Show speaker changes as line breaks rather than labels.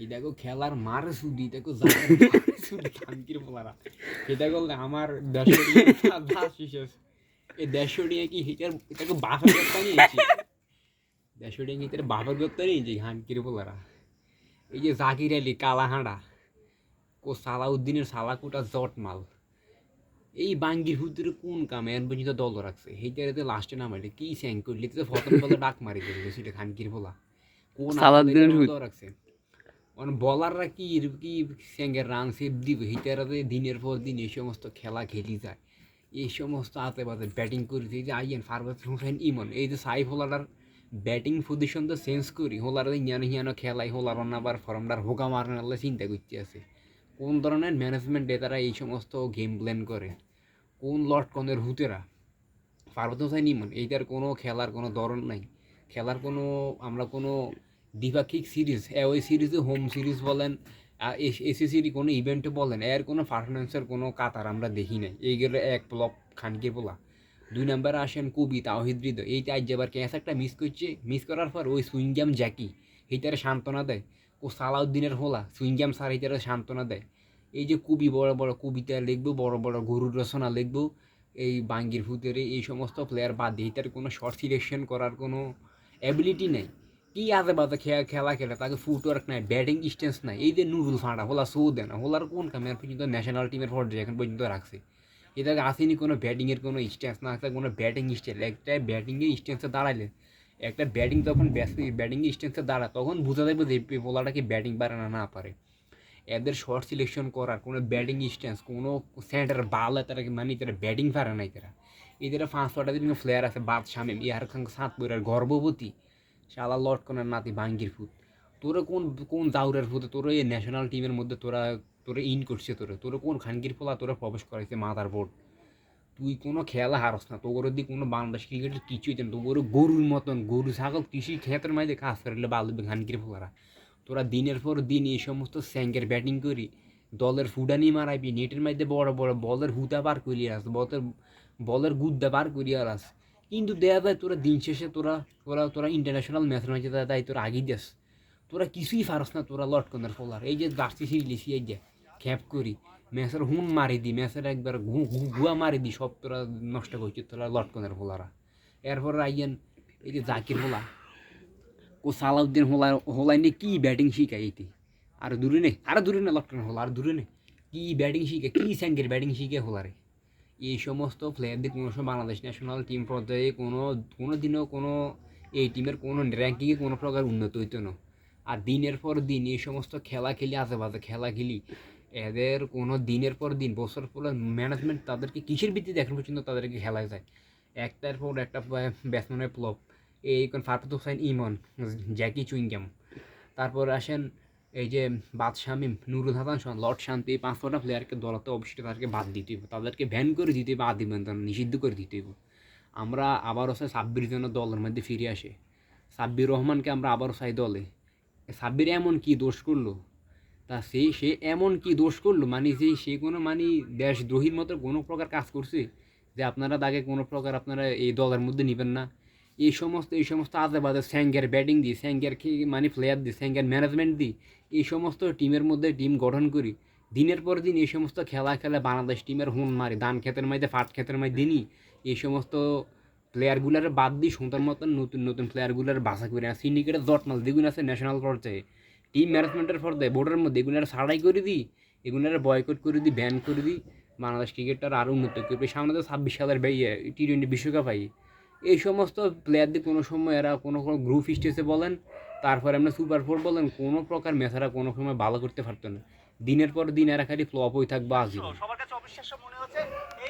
এই দেখো খেলার মার সুদি সুদি খানকির বলারা। এটা করলে আমার এই দেড়শো টিয়া কি হিটার এটাকে বাফের করতে নিয়েছি? দেড়শো টিয়া হিটার বাফের করতে নিয়েছি খানকির বলারা? এই যে জাকির আলী কালাহাঁড়া ও সালাউদ্দিনের সালাকুটা জট মাল এই বাঙ্গির হুতুরে কোন কামে? এন পর্যন্ত দল রাখছে। সেইটারে লাস্টে নামাইলে কি স্যাং করলি তো ফতন ডাক মারি দিল সেটা খানকির বলা। কোন রাখছে? মানে বলাররা কি কি স্যাঙ্গের রান সেভ দিবে? হিটারাতে দিনের পর দিন এই সমস্ত খেলা খেলি যায়। এই সমস্ত আতে বাতে ব্যাটিং করি এই যে আইয়েন ফারবাদ হোসেন, ইমন, এই যে সাইফ হোলার ব্যাটিং পজিশন তো চেঞ্জ করি। হোলার ইয়ানো হিয়ানো খেলাই হোলার আবার ফর্মটার হোকা মারানোর চিন্তা করতে আছে। কোন ধরনের ম্যানেজমেন্টে তারা এই সমস্ত গেম প্ল্যান করে? কোন লটকনের হুতেরা? পার্বত হোসেন, ইমন, এইটার কোনো খেলার কোনো ধরন নাই। খেলার কোনো, আমরা কোনো দ্বিপাক্ষিক সিরিজ ওই সিরিজে হোম সিরিজ বলেন এসিসির কোনো ইভেন্টে বলেন, এর কোনো পারফরমেন্সের কোনো কাতার আমরা দেখি নাই। এইগুলো এক প্লপ খানকে বলা। দুই নম্বরে আসেন কবি তাওহিদ এইটা আজ যাবার ক্যাশ একটা মিস করছে মিস করার পর ওই সুইংগাম জ্যাকি এইটারে সান্ত্বনা দেয়। ও সালাউদ্দিনের হোলা, সুইংগাম স্যার এইটারে সান্ত্বনা দেয়। এই যে কবি বড় বড় কবিতা লিখব, বড় বড় গরুর রচনা লিখব, এই বাঙ্গির ভূতেরে এই সমস্ত প্লেয়ার বাদ দিয়ে এটার কোনো শর্ট সিলেকশন করার কোনো অ্যাবিলিটি নেই। কি আজে বাজে খেলা খেলা খেলে তাকে ফুটওয়ার্ক নাই ব্যাটিং ডিস্টেন্স নাই। এই যে নুরুল ফাঁড়া, হোলা সৌ দেয় না হোলার কোন কামে? পর্যন্ত ন্যাশনাল টিমের পর্যায়ে এখন পর্যন্ত রাখছে। এটাকে আসেনি কোনো ব্যাটিংয়ের কোনো স্ট্যান্স না একটা কোনো ব্যাটিং স্টাইল একটা ব্যাটিংয়ের স্ট্যান্সে দাঁড়াইলে, একটা ব্যাটিং তখন ব্যাটিং স্ট্যান্সে দাঁড়ায় তখন বোঝা যাবে যে পোলাটা কি ব্যাটিং পারে না না পারে। এদের শর্ট সিলেকশন করার কোনো ব্যাটিং স্ট্যান্স কোনো সেন্টার বাল তারা মানে তারা ব্যাটিং পারে নাই তারা। এদের পাঁচ ছটা দিন প্লেয়ার আছে বাদ শামিম ইয়ার খান সাত বইয়ের গর্ভবতী। শালা লটকনের নাতি ভাঙ্গির ফুট তোরা কোন কোন দাউরের ফুটে তোরা এই ন্যাশনাল টিমের মধ্যে তোরা তোরা ইন করছে তোরা। তোরা কোন খানকির ফলা তোরা প্রবেশ করাইছে মাদার বোর্ড? তুই কোনো খেলা হারস না। তোর দিয়ে কোনো বাংলাদেশ ক্রিকেটের কিছুই দেন তোর গরুর মতন গরু, ছাগল, কৃষি ক্ষেতের মাঝে কাজ করলে বালবে খানকির ফোলারা তোরা দিনের পর দিন এই সমস্ত স্যাঙ্গের ব্যাটিং করি, দলের ফুডানি মারাইবি নেটের মধ্যে বড় বড় বলের হুতা পার করিয়ে আস বলের বলের গুদ্দা পার করিয়ে আস। কিন্তু দেয়া যায় তোরা দিন শেষে তোরা তোরা তোরা ইন্টারন্যাশনাল ম্যাচের মাঝে তাই তোরা আগিয়ে দেস। তোরা কিছুই পারস না তোরা লটকনের ফলার এই যে জার্সি সিরিলিসি এই যে খ্যাপ করি, ম্যাচের হুন মারি দি, ম্যাচের একবার গুয়া মারি দি, সব তোরা নষ্ট করছিস, তোরা লটকনের ফোলারা এরপর আইয়েন, এই যে জাকির হোলা ও সালাউদ্দিন হোলা, হোলাই নে কি ব্যাটিং শিখায় এইটি আর দূরে নে, আর দূরে নে লটকন হোলা আর দূরে নে। কি ব্যাটিং শিখে কি স্যাঙ্গের ব্যাটিং শিখে হোলারে? এই সমস্ত প্লেয়ারদের কোনো সময় বাংলাদেশ ন্যাশনাল টিম পর্যায়ে কোনো কোনো দিনও কোনো এই টিমের কোনো র্যাঙ্কিংয়ে কোনো প্রকার উন্নত হইতো না। আর দিনের পর দিন এই সমস্ত খেলা খেলি বাজে খেলা খেলি এদের কোনো দিনের পর দিন, বছর পর ম্যানেজমেন্ট তাদেরকে কিসের ভিত্তিতে এখন পর্যন্ত তাদেরকে খেলায় যায়? একটার পর একটা ব্যাটসম্যানের প্লপ এই কোন ফারফত হোসেন, ইমন জ্যাকি চুইংগাম। তারপর আসেন এই যে বাদ শামিম নুরুল হাসান লর্ড শান্তি, এই পাঁচ ছটা প্লেয়ারকে দলতে অবশ্যই তাদেরকে বাদ দিতে হবে তাদেরকে ব্যান করে দিতে হবে আদিবেন্দন নিষিদ্ধ করে দিতে হবে আমরা আবারও চাই সাব্বির জন্য দলের মধ্যে ফিরে আসে। সাব্বির রহমানকে আমরা আবারও চাই দলে। সাব্বির এমন কি দোষ করল? তা সে সে এমন কি দোষ করল? মানে যে সে কোনো মানে দেশদ্রোহীর মতো কোনো প্রকার কাজ করছে যে আপনারা তাকে কোনো প্রকার আপনারা এই দলের মধ্যে নেবেন না। এই সমস্ত এই সমস্ত আজে বাজে স্যাঙ্গের ব্যাটিং দিই স্যাঙ্গের মানে প্লেয়ার দিই স্যাঙ্গের ম্যানেজমেন্ট দিই এই সমস্ত টিমের মধ্যে টিম গঠন করি দিনের পর দিন এই সমস্ত খেলা খেলে বাংলাদেশ টিমের হুন মারি ধান ক্ষেতের মধ্যে ফাট ক্ষেতের মধ্যে দিনই এই সমস্ত প্লেয়ারগুলার বাদ দিই সুন্দর মতন নতুন নতুন প্লেয়ারগুলার বাসা করে আর সিন্ডিকেটের জট মাল দ্বিগুণ আছে ন্যাশনাল পর্যায়ে টিম ম্যানেজমেন্টের পর্যায়ে বোর্ডের মধ্যে এগুলো ছাড়াই করে দিই এগুলোর বয়কট করে দিই ব্যান করে দিই বাংলাদেশ ক্রিকেটটার আরও উন্নত করবে। সামনে তো ছাব্বিশ সালের টি টোয়েন্টি বিশ্বকাপ আই। এই সমস্ত প্লেয়ারদের কোনো সময় এরা কোনো কোনো গ্রুপ স্টেজে বলেন, তারপরে আপনার সুপার ফোর বলেন, কোনো প্রকার এরা কোনো সময় ভালো করতে পারতো না। দিনের পর দিন এরা খালি ফ্লপ হয়ে থাকবে আজীবন।